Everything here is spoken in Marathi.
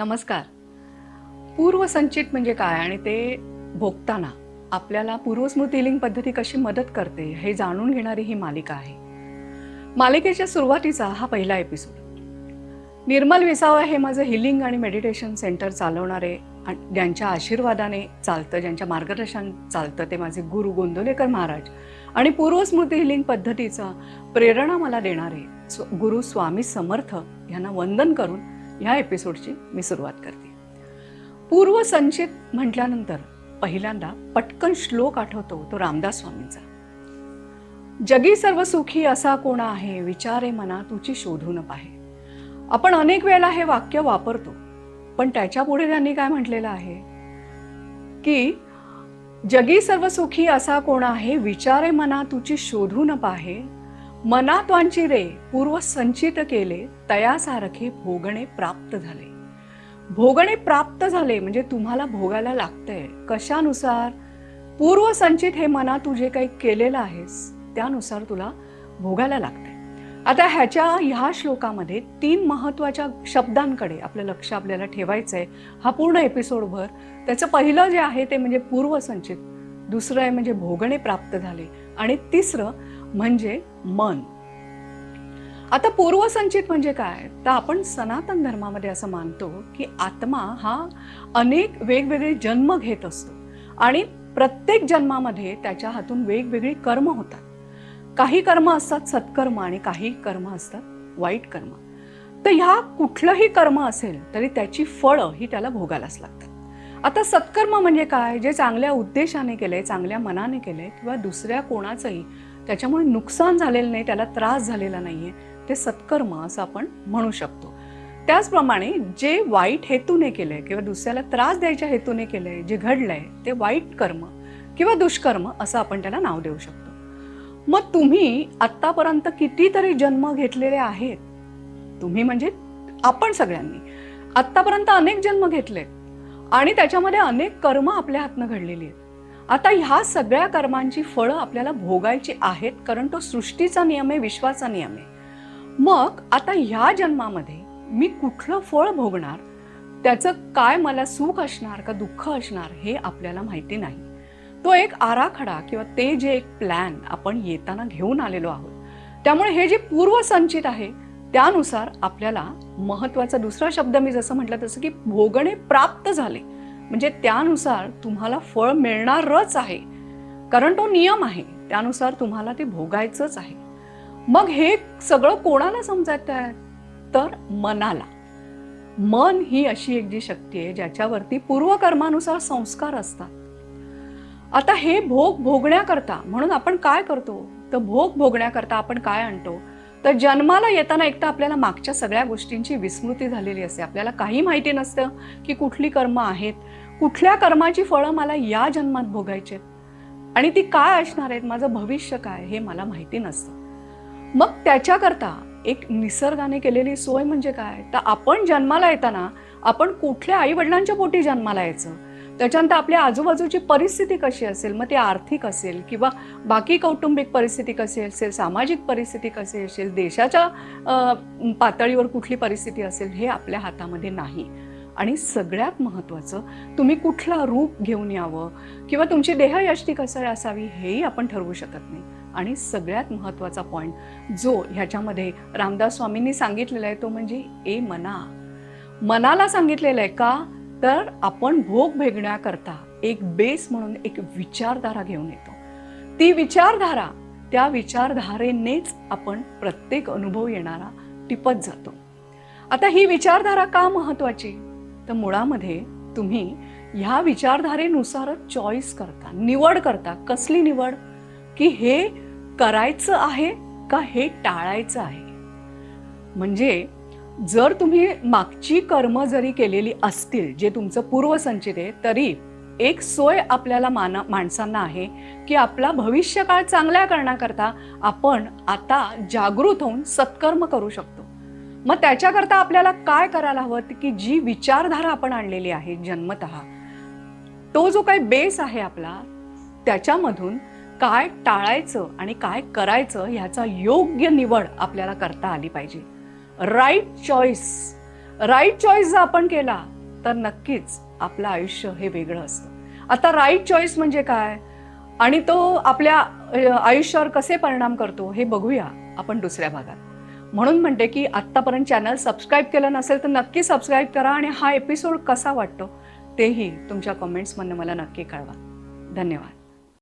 नमस्कार. पूर्वसंचित म्हणजे काय आणि ते भोगताना आपल्याला पूर्वस्मृती हिलिंग पद्धती कशी मदत करते हे जाणून घेणारी ही मालिका आहे. मालिकेच्या सुरुवातीचा हा पहिला एपिसोड निर्मल विसावा हे माझं हिलिंग आणि मेडिटेशन सेंटर चालवणारे आणि ज्यांच्या आशीर्वादाने चालतं ज्यांच्या मार्गदर्शन चालतं ते माझे गुरु गोंदवलेकर महाराज आणि पूर्वस्मृती हिलिंग पद्धतीचा प्रेरणा मला देणारे स्व- गुरु स्वामी समर्थ यांना वंदन करून ह्या एपिसोडची मी सुरुवात करते. पूर्वसंचित म्हटल्यानंतर पहिल्यांदा पटकन श्लोक आठवतो तो रामदास स्वामींचा. जगी सर्व सुखी असा कोणा आहे? विचारे मना तुची शोधून पाहे. आपण अनेक वेळेला हे वाक्य वापरतो पण त्याच्या पुढे त्यांनी काय म्हटलेलं आहे? की जगी सर्व सुखी असा कोण आहे? विचारे मना तुची शोधून पाहे. मनात्वांची रे पूर्व संचित केले तयासारखे भोगणे प्राप्त झाले. भोगणे प्राप्त झाले म्हणजे तुम्हाला भोगायला लागतंय. कशानुसार? पूर्व संचित हे मना तू जे काही केलेलं आहेस त्यानुसार तुला भोगायला लागतंय. आता ह्याच्या ह्या श्लोकामध्ये तीन महत्त्वाच्या शब्दांकडे आपलं लक्ष आपल्याला ठेवायचं आहे हा पूर्ण एपिसोडभर. त्याचं पहिलं जे आहे ते म्हणजे पूर्वसंचित. दुसरं आहे म्हणजे भोगणे प्राप्त झाले. आणि तिसरं म्हणजे मन. आता पूर्वसंचित म्हणजे काय? तर आपण सनातन धर्मामध्ये असं मानतो की आत्मा हा अनेक वेगवेगळे जन्म घेत असतो. आणि प्रत्येक जन्मामध्ये त्याच्या हातून वेगवेगळी कर्म होतात. काही कर्म असतात सत्कर्म आणि काही कर्म असतात वाईट कर्म. तर ह्या कुठलंही कर्म असेल तरी त्याची फळं ही त्याला भोगायलाच लागतात. आता सत्कर्म म्हणजे काय? जे चांगल्या उद्देशाने केलंय चांगल्या मनाने केलंय किंवा दुसऱ्या कोणाचंही त्याच्यामुळे नुकसान झालेलं नाही त्याला त्रास झालेला नाही आहे ते सत्कर्म असं आपण म्हणू शकतो. त्याचप्रमाणे जे वाईट हेतूने केलंय किंवा दुसऱ्याला त्रास द्यायच्या हेतूने केलंय जे घडलंय ते वाईट कर्म किंवा दुष्कर्म असं आपण त्याला नाव देऊ शकतो. मग तुम्ही आत्तापर्यंत कितीतरी जन्म घेतलेले आहेत. तुम्ही म्हणजे आपण सगळ्यांनी. आत्तापर्यंत अनेक जन्म घेतले आणि त्याच्यामध्ये अनेक कर्म आपल्या हातनं घडलेली आहेत. आता ह्या सगळ्या कर्मांची फळं आपल्याला भोगायची आहेत कारण तो सृष्टीचा नियम आहे विश्वाचा नियम आहे. मग आता ह्या जन्मामध्ये मी कुठलं फळ भोगणार? त्याचं काय मला सुख असणार का दुःख असणार हे आपल्याला माहिती नाही. तो एक आराखडा किंवा ते जे एक प्लॅन आपण येताना घेऊन आलेलो आहोत त्यामुळे हे जे पूर्वसंचित आहे त्यानुसार आपल्याला महत्त्वाचा दुसरा शब्द मी जसं म्हटलं तसं की भोगणे प्राप्त झाले. म्हणजे त्यानुसार तुम्हाला फळ मिळणारच आहे. कारण तो नियम आहे. त्यानुसार तुम्हाला ते भोगायचंच आहे. मग हे सगळं कोणाला समजायचं आहे तर मनाला. मन ही अशी एक जी शक्ती आहे ज्याच्यावरती पूर्वकर्मानुसार संस्कार असतात. आता हे भोग भोगण्याकरता म्हणून आपण काय करतो? तर भोग भोगण्याकरता आपण काय आणतो? तर जन्माला येताना एकतर आपल्याला मागच्या सगळ्या गोष्टींची विस्मृती झालेली असते. आपल्याला काही माहिती नसतं की कुठली कर्म आहेत. कुठल्या कर्माची फळं मला या जन्मात भोगायची आहेत? आणि ती काय असणार आहेत? माझं भविष्य काय? हे मला माहिती नसतं. मग त्याच्याकरता एक निसर्गाने केलेली सोय म्हणजे काय? तर आपण जन्माला येताना आपण कुठल्या आई वडिलांच्या पोटी जन्माला यायचं? त्याच्यानंतर आपल्या आजूबाजूची परिस्थिती कशी असेल मग ती आर्थिक असेल किंवा बाकी कौटुंबिक परिस्थिती कशी असेल सामाजिक परिस्थिती कशी असेल देशाच्या पातळीवर कुठली परिस्थिती असेल हे आपल्या हातामध्ये नाही. आणि सगळ्यात महत्त्वाचं तुम्ही कुठला रूप घेऊन यावं किंवा तुमची देहयष्टी कसं असावी हेही आपण ठरवू शकत नाही. आणि सगळ्यात महत्त्वाचा पॉईंट जो ह्याच्यामध्ये रामदास स्वामींनी सांगितलेला आहे तो म्हणजे ए मना. मनाला सांगितलेलं आहे का? तर आपण भोग भेगण्याकरता एक बेस म्हणून एक विचारधारा घेऊन येतो. ती विचारधारा त्या विचारधारेनेच आपण प्रत्येक अनुभव येणारा टिपत जातो. आता ही विचारधारा का महत्वाची? तर मुळामध्ये तुम्ही ह्या विचारधारेनुसारच चॉईस करता निवड करता. कसली निवड? की हे करायचं आहे का हे टाळायचं आहे? म्हणजे जर तुम्ही मागची कर्म जरी केलेली असतील जे तुमचं पूर्वसंचित आहे तरी एक सोय आपल्याला मान माणसांना आहे की आपला भविष्यकाळ चांगल्या करण्याकरता आपण आता जागृत होऊन सत्कर्म करू शकतो. मग त्याच्याकरता आपल्याला काय करायला हवं? की जी विचारधारा आपण आणलेली आहे जन्मत तो जो काही बेस आहे आपला त्याच्यामधून काय टाळायचं आणि काय करायचं ह्याचा योग्य निवड आपल्याला करता आली पाहिजे. राईट चॉईस राईट चॉईस जर आपण केला तर नक्कीच आपलं आयुष्य हे वेगळं असतं. आता राईट चॉईस म्हणजे काय? आणि तो आपल्या आयुष्यावर कसे परिणाम करतो हे बघूया आपण दुसऱ्या भागात. म्हणून म्हणते की आत्तापर्यंत चॅनल सबस्क्राईब केलं नसेल तर नक्की सबस्क्राईब करा आणि हा एपिसोड कसा वाटतो तेही तुमच्या कॉमेंट्समधनं मला नक्की कळवा. धन्यवाद.